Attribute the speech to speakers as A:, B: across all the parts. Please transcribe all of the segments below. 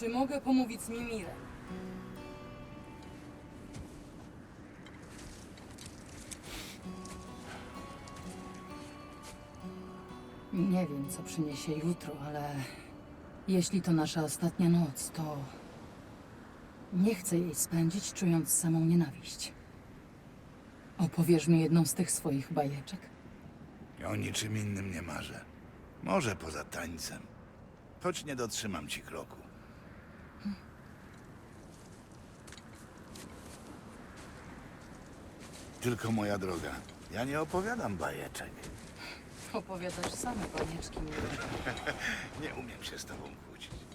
A: Czy mogę pomówić z Mimirem? Nie wiem, co przyniesie jutro, ale jeśli to nasza ostatnia noc, to nie chcę jej spędzić, czując samą nienawiść. Opowiesz mi jedną z tych swoich bajeczek?
B: O niczym innym nie marzę. Może poza tańcem. Choć nie dotrzymam ci kroku. Tylko moja droga, ja nie opowiadam bajeczek.
A: Opowiadasz same Miro.
B: Nie umiem się z tobą kłócić.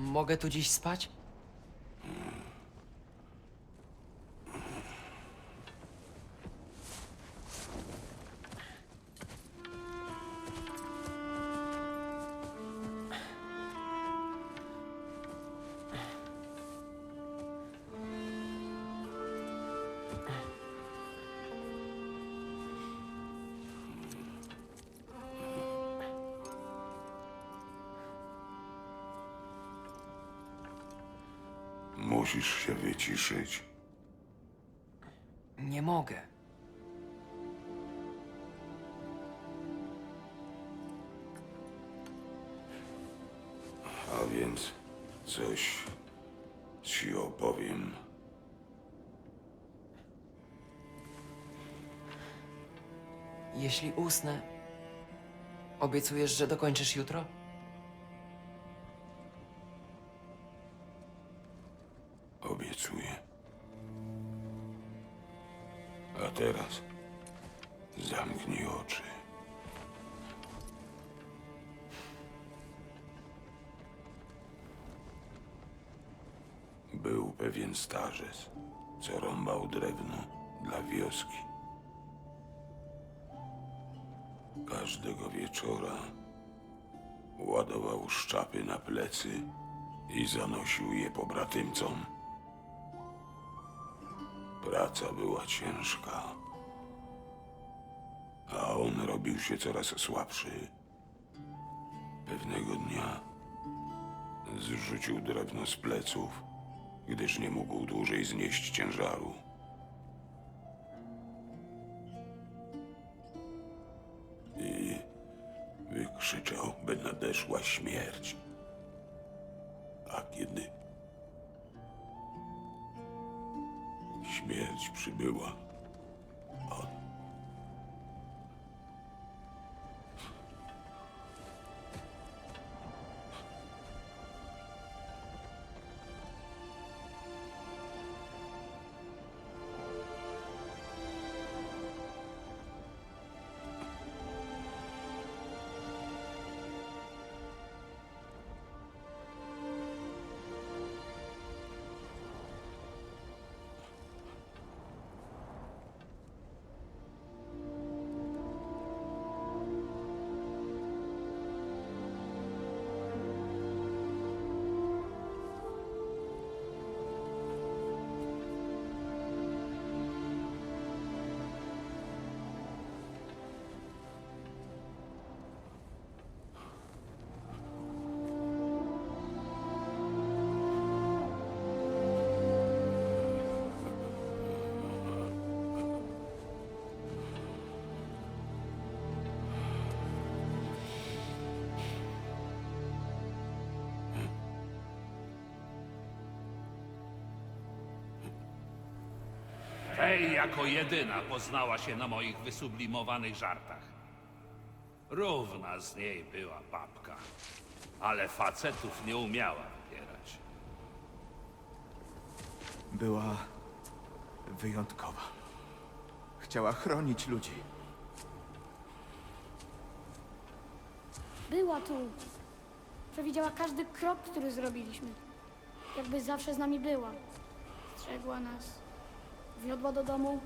C: Mogę tu dziś spać?
D: Musisz się wyciszyć.
C: Nie mogę.
D: A więc coś ci opowiem.
C: Jeśli usnę, obiecujesz, że dokończysz jutro?
D: A teraz zamknij oczy. Był pewien starzec, co rąbał drewno dla wioski. Każdego wieczora ładował szczapy na plecy i zanosił je pobratymcom. Praca była ciężka, a on robił się coraz słabszy. Pewnego dnia zrzucił drewno z pleców, gdyż nie mógł dłużej znieść ciężaru. I wykrzyczał, by nadeszła śmierć. A kiedy śmierć przybyła,
E: May jako jedyna poznała się na moich wysublimowanych żartach. Równa z niej była babka, ale facetów nie umiała wybierać.
F: Była wyjątkowa. Chciała chronić ludzi.
G: Była tu. Przewidziała każdy krok, który zrobiliśmy. Jakby zawsze z nami była. Strzegła nas. Wiodła do domu.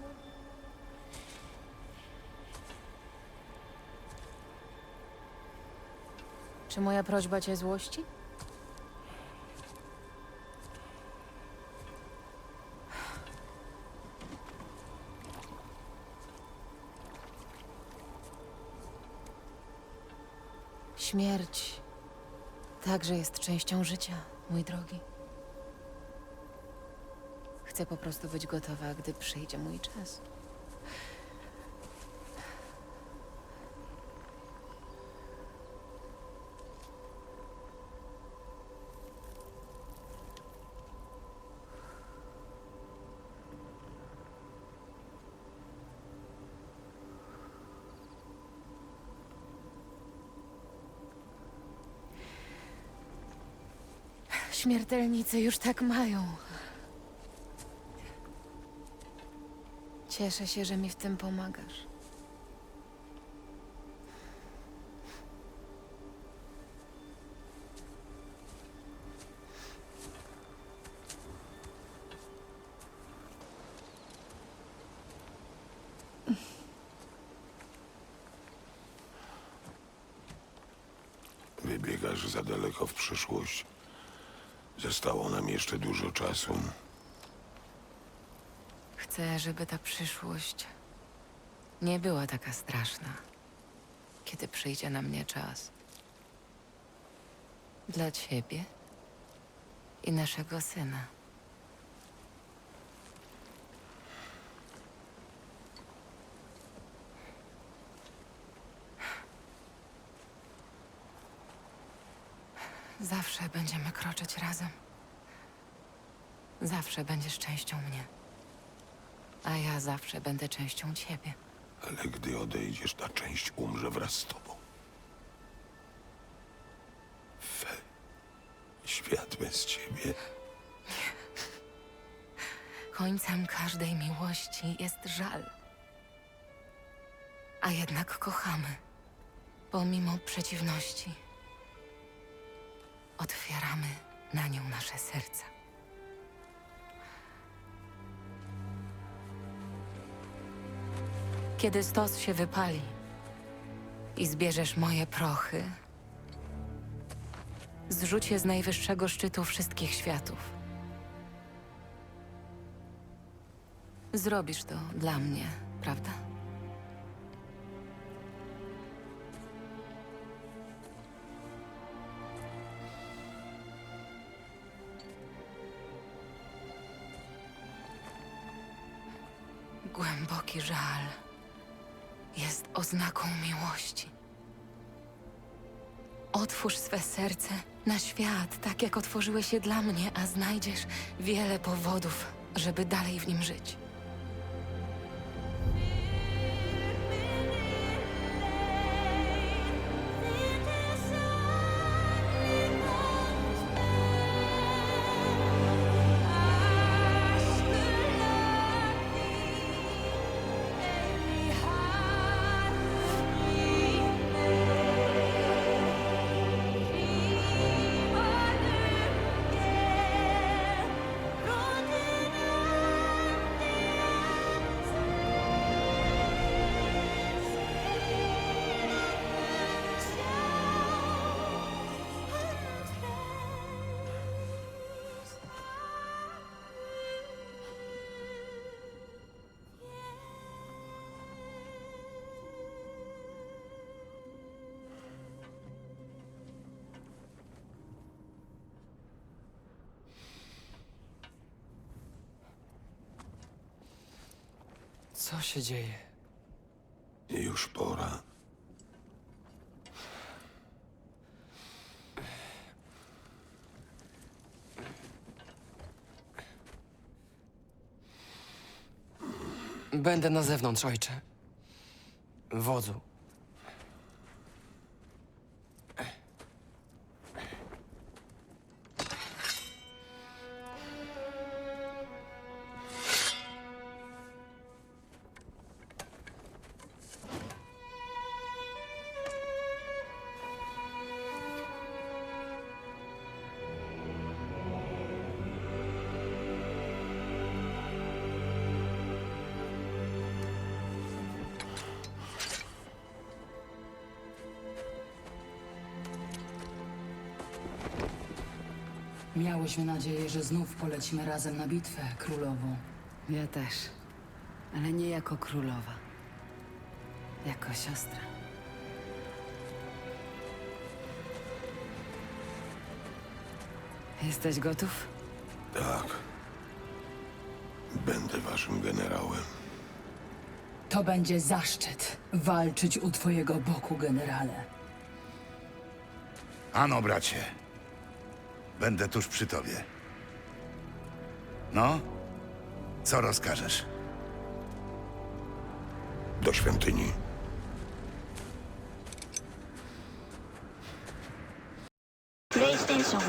H: Czy moja prośba cię złości? Śmierć także jest częścią życia, mój drogi. Chcę po prostu być gotowa, gdy przyjdzie mój czas. Śmiertelnicy już tak mają. Cieszę się, że mi w tym pomagasz.
D: Wybiegasz za daleko w przyszłość. Zostało nam jeszcze dużo czasu.
H: Chcę, żeby ta przyszłość nie była taka straszna, kiedy przyjdzie na mnie czas. Dla ciebie i naszego syna. Zawsze będziemy kroczyć razem. Zawsze będziesz częścią mnie. A ja zawsze będę częścią ciebie.
D: Ale gdy odejdziesz, ta część umrze wraz z tobą. Fe. Świat bez ciebie.
H: Końcem każdej miłości jest żal. A jednak kochamy. Pomimo przeciwności. Otwieramy na nią nasze serca. Kiedy stos się wypali i zbierzesz moje prochy, zrzuć je z najwyższego szczytu wszystkich światów. Zrobisz to dla mnie, prawda? Głęboki żal jest oznaką miłości. Otwórz swe serce na świat, tak jak otworzyłeś je dla mnie, a znajdziesz wiele powodów, żeby dalej w nim żyć.
C: Co się dzieje?
D: Już pora.
C: Będę na zewnątrz, ojcze. Wodzu.
A: Miałyśmy nadzieję, że znów polecimy razem na bitwę królową.
I: Ja też. Ale nie jako królowa. Jako siostra. Jesteś gotów?
D: Tak. Będę waszym generałem.
A: To będzie zaszczyt walczyć u twojego boku, generale.
B: Ano, bracie. Będę tuż przy tobie. No? Co rozkażesz?
D: Do świątyni.
J: PlayStation